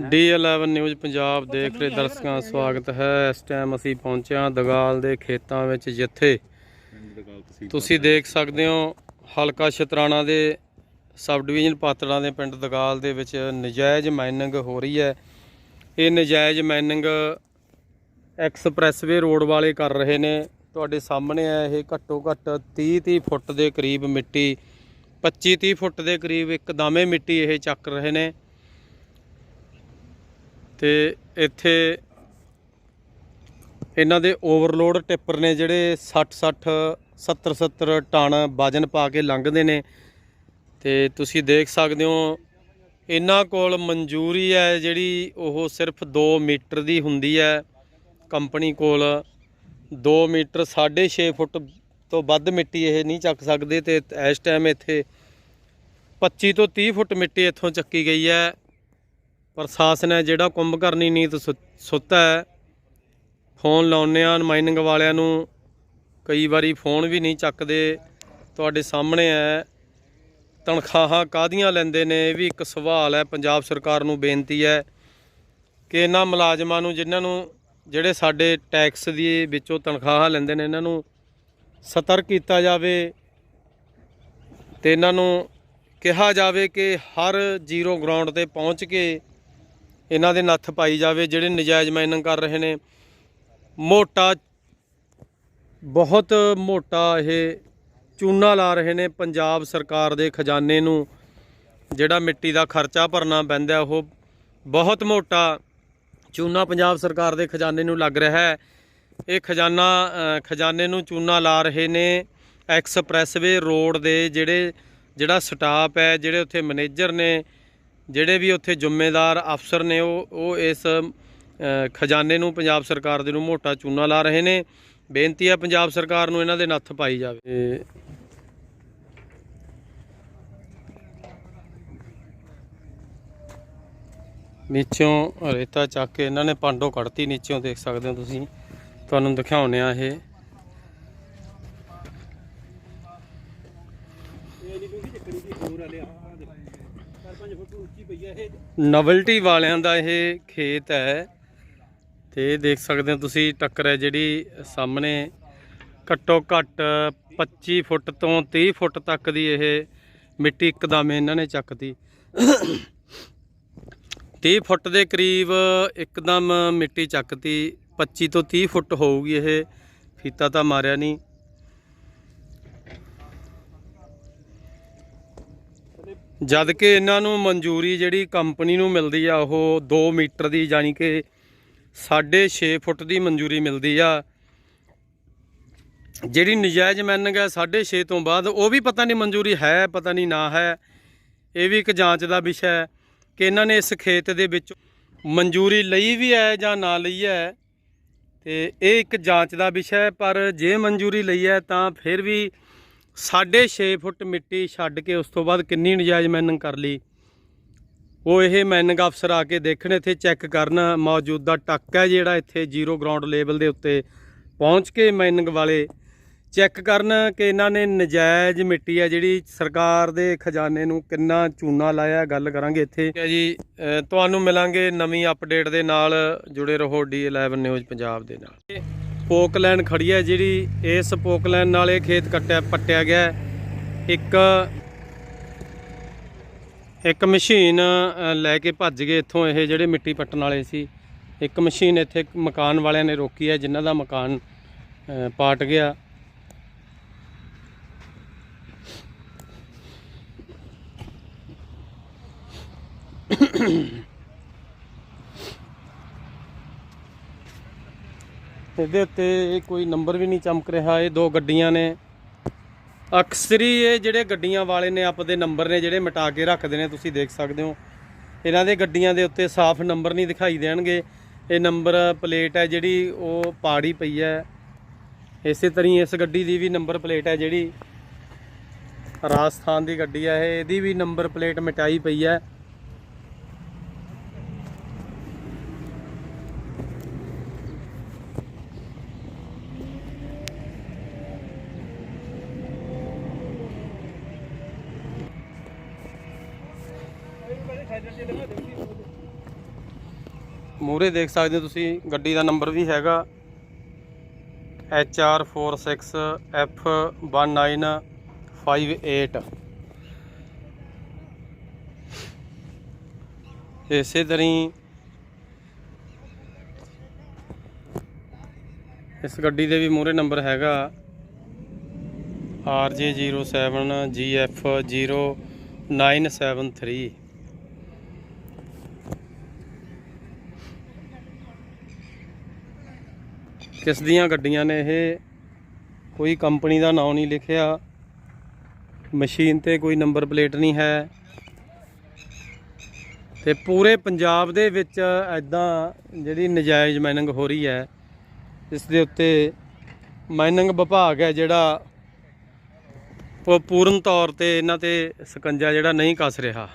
D11 news Punjab ਦੇਖ ਰਹੇ ਦਰਸ਼ਕਾਂ ਦਾ ਸਵਾਗਤ ਹੈ। ਇਸ ਟਾਈਮ ਅਸੀਂ ਪਹੁੰਚਿਆ ਦਗਾਲ ਦੇ ਖੇਤਾਂ ਵਿੱਚ ਜਿੱਥੇ ਤੁਸੀਂ ਦੇਖ ਸਕਦੇ ਹੋ ਹਲਕਾ ਸ਼ਤਰਾਣਾ ਦੇ ਸਬ ਡਿਵੀਜ਼ਨ ਪਾਤੜਾਂ ਦੇ ਪਿੰਡ ਦਗਾਲ ਦੇ ਵਿੱਚ ਨਜਾਇਜ਼ ਮਾਈਨਿੰਗ ਹੋ ਰਹੀ ਹੈ। ਇਹ ਨਜਾਇਜ਼ ਮਾਈਨਿੰਗ ਐਕਸਪ੍ਰੈਸਵੇ ਰੋਡ ਵਾਲੇ ਕਰ ਰਹੇ ਨੇ। ਤੁਹਾਡੇ ਸਾਹਮਣੇ ਹੈ ਇਹ ਘੱਟੋ ਘੱਟ 30 30 ਫੁੱਟ ਦੇ ਕਰੀਬ ਮਿੱਟੀ 25 30 ਫੁੱਟ ਦੇ ਕਰੀਬ ਇੱਕਦਮੇ ਮਿੱਟੀ ਇਹ ਚੱਕ ਰਹੇ ਨੇ। ਤੇ ਇੱਥੇ ਇਹਨਾਂ ਦੇ ਓਵਰਲੋਡ ਟਿੱਪਰ ਨੇ ਜਿਹੜੇ 60 60 70 70 ਟਨ ਵਜਨ ਪਾ ਕੇ ਲੰਘਦੇ ਨੇ। ਤੇ ਤੁਸੀਂ ਦੇਖ ਸਕਦੇ ਹੋ, ਇਹਨਾਂ ਕੋਲ ਮਨਜ਼ੂਰੀ ਹੈ ਜਿਹੜੀ ਉਹ ਸਿਰਫ 2 ਮੀਟਰ ਦੀ ਹੁੰਦੀ ਹੈ। ਕੰਪਨੀ ਕੋਲ 2 ਮੀਟਰ 6.5 ਫੁੱਟ ਤੋਂ ਵੱਧ ਮਿੱਟੀ ਇਹ ਨਹੀਂ ਚੱਕ ਸਕਦੇ ਤੇ ਇਸ ਟਾਈਮ ਇੱਥੇ 25 ਤੋਂ 30 ਫੁੱਟ ਮਿੱਟੀ ਇੱਥੋਂ ਚੱਕੀ ਗਈ ਹੈ। ਪ੍ਰਸ਼ਾਸਨ ਹੈ ਜਿਹੜਾ ਕੁੰਭਕਰਨੀ ਨੀਤ ਸੁ- ਸੁੱਤਾ ਹੈ, ਫੋਨ ਲਾਉਂਦੇ ਆ ਮਾਈਨਿੰਗ ਵਾਲਿਆਂ ਨੂੰ ਕਈ ਵਾਰੀ ਫੋਨ ਵੀ ਨਹੀਂ ਚੱਕਦੇ, ਤੁਹਾਡੇ ਸਾਹਮਣੇ ਹੈ। ਤਨਖਾਹਾਂ ਕਾਦੀਆਂ ਲੈਂਦੇ ਨੇ? ਇਹ ਵੀ ਇੱਕ ਸਵਾਲ ਹੈ। ਪੰਜਾਬ ਸਰਕਾਰ ਨੂੰ ਬੇਨਤੀ ਹੈ ਕਿ ਇਹਨਾਂ ਮੁਲਾਜ਼ਮਾਂ ਨੂੰ, ਜਿਨ੍ਹਾਂ ਨੂੰ, ਜਿਹੜੇ ਸਾਡੇ ਟੈਕਸ ਦੀ ਵਿੱਚੋਂ ਤਨਖਾਹਾਂ ਲੈਂਦੇ ਨੇ, ਇਹਨਾਂ ਨੂੰ ਸਤਰਕ ਕੀਤਾ ਜਾਵੇ ਤੇ ਇਹਨਾਂ ਨੂੰ ਕਿਹਾ ਜਾਵੇ ਕਿ ਹਰ ਜ਼ੀਰੋ ਗਰਾਊਂਡ ਤੇ ਪਹੁੰਚ ਕੇ ਇਹਨਾਂ ਦੇ ਨੱਥ ਪਾਈ ਜਾਵੇ, ਜਿਹੜੇ ਨਜਾਇਜ਼ ਮਾਈਨਿੰਗ ਕਰ ਰਹੇ ਨੇ। ਮੋਟਾ, ਬਹੁਤ ਮੋਟਾ ਇਹ ਚੂਨਾ ਲਾ ਰਹੇ ਨੇ ਪੰਜਾਬ ਸਰਕਾਰ ਦੇ ਖਜ਼ਾਨੇ ਨੂੰ। ਜਿਹੜਾ ਮਿੱਟੀ ਦਾ ਖਰਚਾ ਭਰਨਾ ਪੈਂਦਾ, ਉਹ ਬਹੁਤ ਮੋਟਾ ਚੂਨਾ ਪੰਜਾਬ ਸਰਕਾਰ ਦੇ ਖਜ਼ਾਨੇ ਨੂੰ ਲੱਗ ਰਿਹਾ ਹੈ। ਇਹ ਖਜ਼ਾਨਾ ਖਜ਼ਾਨੇ ਨੂੰ ਚੂਨਾ ਲਾ ਰਹੇ ਨੇ ਐਕਸਪ੍ਰੈਸਵੇ ਰੋਡ ਦੇ, ਜਿਹੜੇ, ਜਿਹੜਾ ਸਟਾਫ ਹੈ, ਜਿਹੜੇ ਉੱਥੇ ਮੈਨੇਜਰ ਨੇ ਜਿਹੜੇ ਵੀ ਉੱਥੇ ਜ਼ਿੰਮੇਦਾਰ ਅਫਸਰ ਨੇ ਉਹ ਉਹ ਇਸ ਖਜ਼ਾਨੇ ਨੂੰ ਪੰਜਾਬ ਸਰਕਾਰ ਦੇ ਨੂੰ ਮੋਟਾ ਚੂਨਾ ਲਾ ਰਹੇ ਨੇ। ਬੇਨਤੀ ਹੈ ਪੰਜਾਬ ਸਰਕਾਰ ਨੂੰ ਇਹਨਾਂ ਦੇ ਨੱਥ ਪਾਈ ਜਾਵੇ। ਨੀਚੋਂ ਰੇਤਾ ਚੱਕ ਕੇ ਇਹਨਾਂ ਨੇ ਪਾਂਡੋ ਕੱਢਤੀ ਨੀਚੋਂ ਦੇਖ ਸਕਦੇ ਹੋ ਤੁਸੀਂ। ਤੁਹਾਨੂੰ ਦਿਖਾਉਨੇ ਆ ਇਹ। ਨਵਲਟੀ ਵਾਲਿਆਂ ਦਾ ਇਹ ਖੇਤ ਹੈ ਤੇ ਦੇਖ ਸਕਦੇ ਹੋ ਤੁਸੀਂ ਟੱਕਰ ਹੈ ਜਿਹੜੀ ਸਾਹਮਣੇ ਘੱਟੋ ਘੱਟ 25 ਫੁੱਟ ਤੋਂ 30 ਫੁੱਟ ਤੱਕ ਦੀ ਇਹ ਮਿੱਟੀ ਇੱਕਦਮ ਇਹਨਾਂ ਨੇ ਚੱਕਤੀ। 30 ਫੁੱਟ ਦੇ ਕਰੀਬ ਇੱਕਦਮ ਮਿੱਟੀ ਚੱਕਤੀ 25 ਤੋਂ 30 ਫੁੱਟ ਹੋਊਗੀ ਇਹ, ਫੀਤਾ ਤਾਂ ਮਾਰਿਆ ਨਹੀਂ। ਜਦ ਕਿ ਇਹਨਾਂ ਨੂੰ ਮਨਜ਼ੂਰੀ ਜਿਹੜੀ ਕੰਪਨੀ ਨੂੰ ਮਿਲਦੀ ਆ, ਉਹ 2 ਮੀਟਰ ਦੀ ਯਾਨੀ ਕਿ 6.5 ਫੁੱਟ ਦੀ ਮਨਜ਼ੂਰੀ ਮਿਲਦੀ ਆ। ਜਿਹੜੀ ਨਜਾਇਜ਼ ਮੈਨਿੰਗ ਹੈ 6.5 ਤੋਂ ਬਾਅਦ ਉਹ ਵੀ ਪਤਾ ਨਹੀਂ ਮਨਜ਼ੂਰੀ ਹੈ, ਪਤਾ ਨਹੀਂ ਨਾ ਹੈ। ਇਹ ਵੀ ਇੱਕ ਜਾਂਚ ਦਾ ਵਿਸ਼ਾ ਹੈ ਕਿ ਇਹਨਾਂ ਨੇ ਇਸ ਖੇਤ ਦੇ ਵਿੱਚ ਮਨਜ਼ੂਰੀ ਲਈ ਵੀ ਹੈ ਜਾਂ ਨਾ ਲਈ ਹੈ। ਤੇ ਇਹ ਇੱਕ ਜਾਂਚ ਦਾ ਵਿਸ਼ਾ ਹੈ, ਪਰ ਜੇ ਮਨਜ਼ੂਰੀ ਲਈ ਹੈ ਤਾਂ ਫਿਰ ਵੀ 6.5 ਫੁੱਟ ਮਿੱਟੀ ਛੱਡ ਕੇ ਉਸ ਤੋਂ ਬਾਅਦ ਕਿੰਨੀ ਨਜਾਇਜ਼ ਮੈਨਿੰਗ ਕਰ ਲਈ? ਉਹ ਇਹ ਮੈਨਿੰਗ ਅਫਸਰ ਆ ਕੇ ਦੇਖਣ ਇੱਥੇ ਚੈੱਕ ਕਰਨ ਮੌਜੂਦਾ ਟੱਕ ਹੈ ਜਿਹੜਾ ਇੱਥੇ ਜ਼ੀਰੋ ਗਰਾਊਂਡ ਲੈਵਲ ਦੇ ਉੱਤੇ ਪਹੁੰਚ ਕੇ ਮੈਨਿੰਗ ਵਾਲੇ ਚੈੱਕ ਕਰਨ ਕਿ ਇਹਨਾਂ ਨੇ ਨਜਾਇਜ਼ ਮਿੱਟੀ ਹੈ ਜਿਹੜੀ ਸਰਕਾਰ ਦੇ ਖਜ਼ਾਨੇ ਨੂੰ ਕਿੰਨਾ ਚੂਨਾ ਲਾਇਆ ਗੱਲ ਕਰਾਂਗੇ ਇੱਥੇ। ਠੀਕ ਹੈ ਜੀ ਤੁਹਾਨੂੰ ਮਿਲਾਂਗੇ ਨਵੀਂ ਅਪਡੇਟ ਦੇ ਨਾਲ। ਜੁੜੇ ਰਹੋ ਡੀ11 ਨਿਊਜ਼ ਪੰਜਾਬ ਦੇ ਨਾਲ। ਪੋਕਲੈਂਡ ਖੜੀ ਹੈ ਜਿਹੜੀ ਇਸ ਪੋਕਲੈਂਡ ਨਾਲ ਇਹ ਖੇਤ ਕੱਟਿਆ ਪੱਟਿਆ ਗਿਆ ਇੱਕ ਇੱਕ ਮਸ਼ੀਨ ਲੈ ਕੇ ਭੱਜ ਗਏ ਇੱਥੋਂ ਇਹ ਜਿਹੜੇ ਮਿੱਟੀ ਪੱਟਣ ਵਾਲੇ ਸੀ। ਇੱਕ ਮਸ਼ੀਨ ਇੱਥੇ ਮਕਾਨ ਵਾਲਿਆਂ ਨੇ ਰੋਕੀ ਹੈ, ਜਿਨ੍ਹਾਂ ਦਾ ਮਕਾਨ ਪਾਟ ਗਿਆ। ਇਹਦੇ ਉੱਤੇ ਕੋਈ ਨੰਬਰ ਵੀ ਨਹੀਂ ਚਮਕ ਰਿਹਾ, ਇਹ ਦੋ ਗੱਡੀਆਂ ਨੇ। ਅਕਸਰ ਹੀ ਇਹ ਜਿਹੜੇ ਗੱਡੀਆਂ ਵਾਲੇ ਨੇ ਆਪਦੇ ਨੰਬਰ ਨੇ ਜਿਹੜੇ ਮਿਟਾ ਕੇ ਰੱਖਦੇ ਨੇ, ਤੁਸੀਂ ਦੇਖ ਸਕਦੇ ਹੋ। ਇਹਨਾਂ ਦੇ ਗੱਡੀਆਂ ਦੇ ਉੱਤੇ ਸਾਫ਼ ਨੰਬਰ ਨਹੀਂ ਦਿਖਾਈ ਦੇਣਗੇ। ਇਹ ਨੰਬਰ ਪਲੇਟ ਹੈ ਜਿਹੜੀ ਉਹ ਪਾੜੀ ਪਈ ਹੈ। ਇਸੇ ਤਰ੍ਹਾਂ ਹੀ ਇਸ ਗੱਡੀ ਦੀ ਵੀ ਨੰਬਰ ਪਲੇਟ ਹੈ ਜਿਹੜੀ ਰਾਜਸਥਾਨ ਦੀ ਗੱਡੀ ਹੈ। ਇਹ ਇਹਦੀ ਵੀ ਨੰਬਰ ਪਲੇਟ ਮਿਟਾਈ ਪਈ ਹੈ। ਮੂਹਰੇ ਦੇਖ ਸਕਦੇ ਹੋ ਤੁਸੀਂ, ਗੱਡੀ ਦਾ ਨੰਬਰ ਵੀ ਹੈਗਾ। HR46F1958 ਇਸੇ ਤਰ੍ਹਾਂ ਇਸ ਗੱਡੀ ਦੇ ਵੀ ਮੂਹਰੇ ਨੰਬਰ ਹੈਗਾ। RJ07GF0973 ਕਿਸ ਦੀਆਂ ਗੱਡੀਆਂ ਨੇ ਇਹ? ਕੋਈ ਕੰਪਨੀ ਦਾ ਨਾਮ ਨਹੀਂ ਲਿਖਿਆ। ਮਸ਼ੀਨ ਤੇ ਕੋਈ ਨੰਬਰ ਪਲੇਟ ਨਹੀਂ ਹੈ। ਤੇ ਪੂਰੇ ਪੰਜਾਬ ਦੇ ਵਿੱਚ ਐਦਾਂ ਜਿਹੜੀ ਨਜਾਇਜ਼ ਮਾਈਨਿੰਗ ਹੋ ਰਹੀ ਹੈ, ਇਸ ਦੇ ਉੱਤੇ ਮਾਈਨਿੰਗ ਵਿਭਾਗ ਹੈ ਜਿਹੜਾ ਉਹ ਪੂਰਨ ਤੌਰ ਤੇ ਇਹਨਾਂ ਤੇ ਸਕੰਜਾ ਜਿਹੜਾ ਨਹੀਂ ਕੱਸ ਰਿਹਾ।